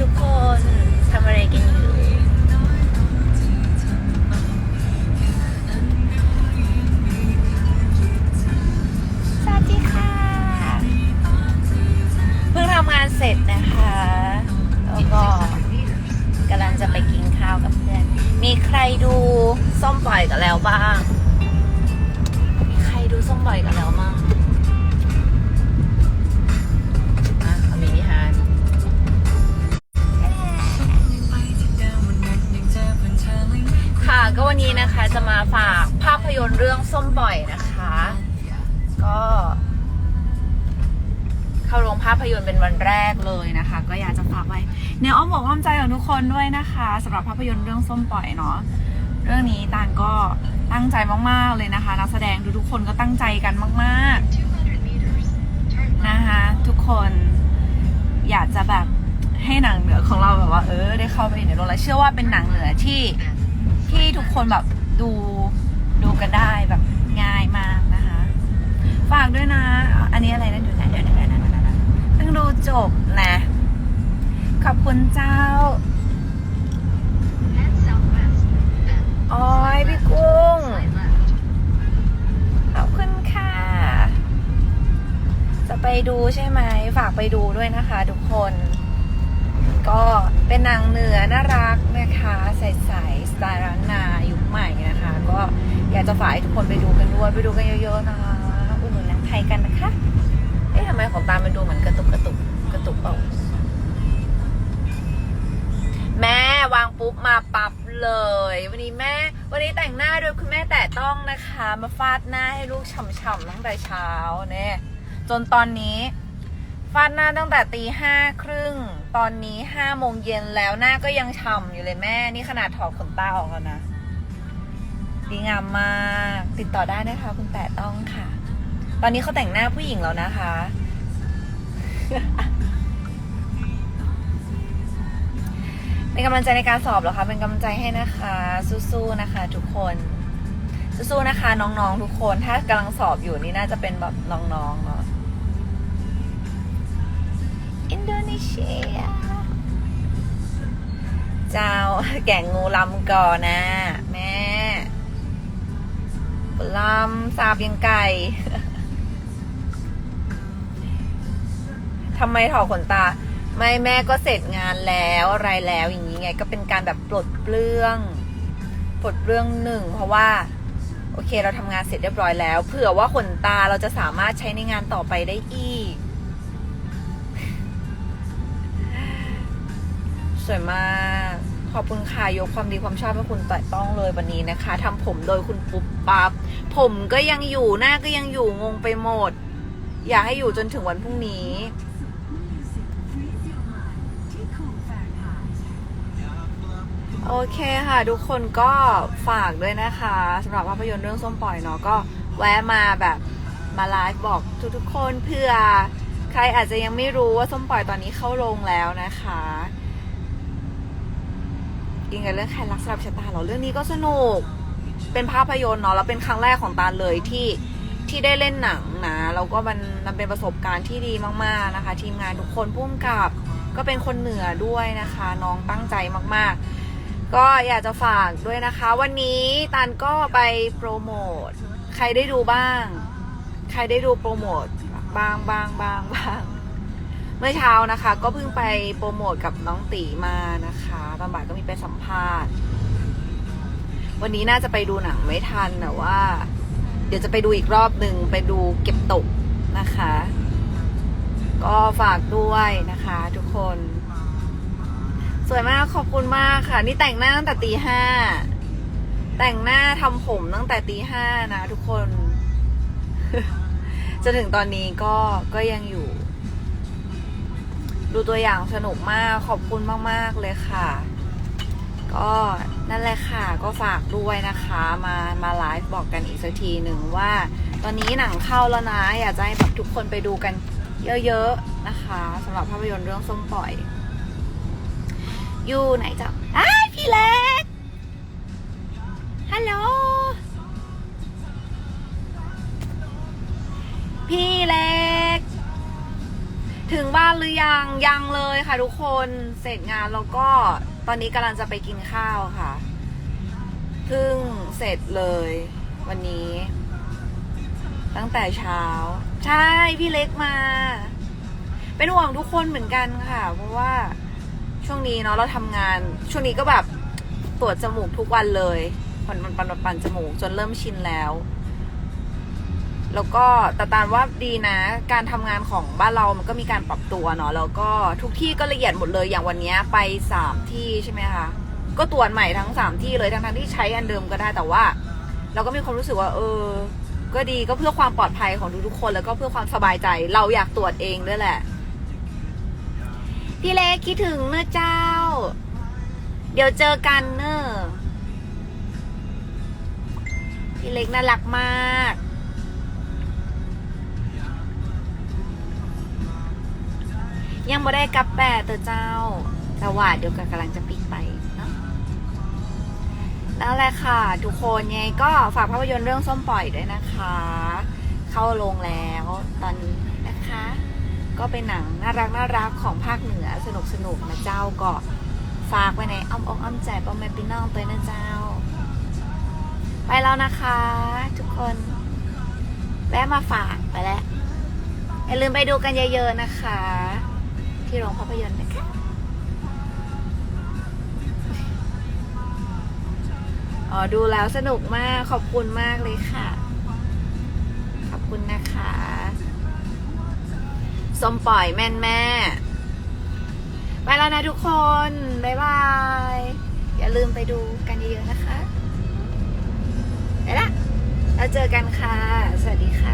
ทุกคนทำอะไรกันอยู่ สวัสดีค่ะ เพิ่งทำงานเสร็จนะคะ แล้วก็กำลังจะไปกินข้าวกับเพื่อน มีใครดูส้มปล่อยกันแล้วบ้างมีใครดูส้มปล่อยกันแล้วมั้ง จะมาฝากภาพยนตร์เรื่องส้มปล่อยนะคะ ก็ เข้าโรงภาพยนตร์เป็นวันแรกเลยนะคะ ก็อยากจะฝากไว้ในอ้อมอกอ้อมใจของทุกคนด้วยนะคะสำหรับภาพยนตร์เรื่องส้มปล่อยเนาะเรื่องนี้ตานก็ตั้งใจมากๆเลยนะคะนักแสดงทุกๆคนก็ตั้งใจกันมากๆนะคะทุกคนอยากจะแบบให้หนังเหนือของเราแบบว่า เออ ได้เข้าไปในโรงแล้วเชื่อว่าเป็นหนังเหนือที่ที่ทุกคนแบบ ดูดูกันได้แบบง่ายมากนะคะ ฝากด้วยนะ อันนี้อะไรนะดูนะเดี๋ยวนะนะเดี๋ยวนะเพิ่งดูจบนะ ขอบคุณเจ้าโอ้ยพี่กุ้ง ขอบคุณค่ะ จะไปดูใช่ไหม ฝากไปดูด้วยนะคะทุกคน ก็เป็นนางเหนือน่ารักนะคะใสๆสไตล์ร้านนายุคใหม่นะคะ ก็อยากจะฝากให้ทุกคนไปดูกันด้วยไปดูกันเยอะๆนะคะอุดหนุนหนังไทยกันนะคะเอ๊ะทำไมของตามันดูเหมือนกระตุกกระตุกกระตุกเปล่าแม่วางปุ๊บมาปั๊บเลย วันนี้แม่ วันนี้แต่งหน้าโดยคุณแม่แต่ต้องนะคะ มาฟาดหน้าให้ลูกฉ่ำๆตั้งแต่เช้าเนี่ยจนตอนนี้ ฟาดหน้าตั้งแต่ตีห้าครึ่ง ตอนนี้ห้าโมงเย็นแล้วหน้าก็ยังฉ่ำอยู่เลยแม่ นี่ขนาดถอดขนตาออกแล้วนะ ดีงามมาก ติดต่อได้นะคะคุณแต่ต้องค่ะ ตอนนี้เขาแต่งหน้าผู้หญิงแล้วนะคะ เป็นกำลังใจในการสอบเหรอคะ เป็นกำลังใจให้นะคะ สู้ๆนะคะทุกคน สู้ๆนะคะ น้องๆทุกคน ถ้ากำลังสอบอยู่นี่น่าจะเป็นแบบน้องๆเนาะ โดนีเซีย เจ้าแก่งงูลำก่อนนะ แม่ลำสาบยังไก่ทำไมถอดขนตา ไม่แม่ก็เสร็จงานแล้วอะไรแล้วอย่างนี้ไง ก็เป็นการแบบปลดเปลื้อง ปลดเปลื้องหนึ่ง เพราะว่าโอเคเราทำงานเสร็จเรียบร้อยแล้ว เผื่อว่าขนตาเราจะสามารถใช้ในงานต่อไปได้อีก สวยมาก ขอบคุณค่ะยกความดีความชอบให้คุณแต่ต้องเลยวันนี้นะคะทำผมโดยคุณปุ๊บปั๊บผมก็ยังอยู่หน้าก็ยังอยู่งงไปหมด อยากให้อยู่จนถึงวันพรุ่งนี้โอเคค่ะ ทุกคนก็ฝากด้วยนะคะสำหรับภาพยนตร์เรื่องส้มปล่อยเนาะก็แวะมาแบบมาไลฟ์บอกทุกๆคนเพื่อ ใครอาจจะยังไม่รู้ว่าส้มปล่อยตอนนี้เข้าโรงแล้วนะคะ ยิงกันเรื่องใครรักสลับชะตาเหรอเรื่องนี้ก็สนุก เป็นภาพยนตร์เนาะแล้วเป็นครั้งแรกของตาลเลยที่ที่ได้เล่นหนังนะแล้วก็มันมันเป็นประสบการณ์ที่ดีมากๆนะคะ ทีมงานทุกคนพุ่มกับก็เป็นคนเหนือด้วยนะคะ น้องตั้งใจมากๆ ก็อยากจะฝากด้วยนะคะ วันนี้ตันก็ไปโปรโมท ใครได้ดูบ้าง ใครได้ดูโปรโมทบ้างบ้างบ้างบ้าง เมื่อเช้านะคะ ก็เพิ่งไปโปรโมทกับน้องตีมานะคะตอนบ่ายก็มีไปสัมภาษณ์ วันนี้น่าจะไปดูหนังไม่ทันแต่ว่า เดี๋ยวจะไปดูอีกรอบหนึ่งไปดูเก็บตกนะคะ ก็ฝากด้วยนะคะทุกคน สวยมากขอบคุณมากค่ะ นี่แต่งหน้าตั้งแต่ตีห้าแต่งหน้าทำผมตั้งแต่ตีห้านะทุกคน จนถึงตอนนี้ก็ก็ยังอยู่ ดูตัวอย่างสนุกมากขอบคุณมาก ๆ เลยค่ะ ก็นั่นแหละค่ะก็ฝากด้วยนะคะ มามาไลฟ์บอกกันอีกสักทีหนึ่งว่า ตอนนี้หนังเข้าแล้วนะ อยากจะให้แบบทุกคนไปดูกันเยอะ ๆ นะคะสำหรับภาพยนตร์เรื่องส้มปล่อย อยู่ไหนจ๊ะอ้ายพี่เล็ก ถึงบ้านหรือยังยังเลยค่ะทุกคนเสร็จงานแล้วก็ตอนนี้กำลังจะไปกินข้าวค่ะเพิ่งเสร็จเลยวันนี้ ตั้งแต่เช้า ใช่พี่เล็กมา เป็นห่วงทุกคนเหมือนกันค่ะ เพราะว่าช่วงนี้เนาะเราทำงาน ช่วงนี้ก็แบบตรวจจมูกทุกวันเลยปันปันปันปันปันจมูกจนเริ่มชินแล้ว แล้วก็แต่ตานว่าดีนะ การทำงานของบ้านเรามันก็มีการปรับตัวเนาะแล้วก็ทุกที่ก็ละเอียดหมดเลยอย่างวันนี้ไปสามที่ใช่ไหมคะก็ตรวจใหม่ทั้งสามที่เลยทั้งทั้งที่ใช้อันเดิมก็ได้แต่ว่า เราก็มีความรู้สึกว่า เออ ก็ดีก็เพื่อความปลอดภัยของทุกๆคน แล้วก็เพื่อความสบายใจเราอยากตรวจเองด้วยแหละ พี่เล็กคิดถึงเนอะเจ้า เดี๋ยวเจอกันเนอะพี่เล็กน่ารักมาก ยังบ่ได้กลับแปะเตอเจ้าแต่ว่าเดี๋ยวก็กำลังจะปิดไปเนาะนั่นแหละค่ะ ทุกคนไงก็ฝากภาพยนตร์เรื่องส้มปล่อยด้วยนะคะ เข้าโรงแล้วตอนนี้นะคะ ก็เป็นหนังน่ารักน่ารักของภาคเหนือสนุกสนุกนะเจ้าก็ฝากไว้ในอ้อมอกอ้อมใจป้อมแม่พี่น้องตัวนะเจ้า ไปแล้วนะคะ ทุกคนแวะมาฝากไปแล้วอย่าลืมไปดูกันเยอะๆนะคะ ที่โรงภาพยนตร์นะคะอ๋อดูแล้วสนุกมากขอบคุณมากเลยค่ะ ขอบคุณนะคะสมปล่อยแม่นแม่ไปแล้วนะทุกคน บ๊ายบาย อย่าลืมไปดูกันเยอะๆนะคะไปละแล้วเจอกันค่ะ สวัสดีค่ะ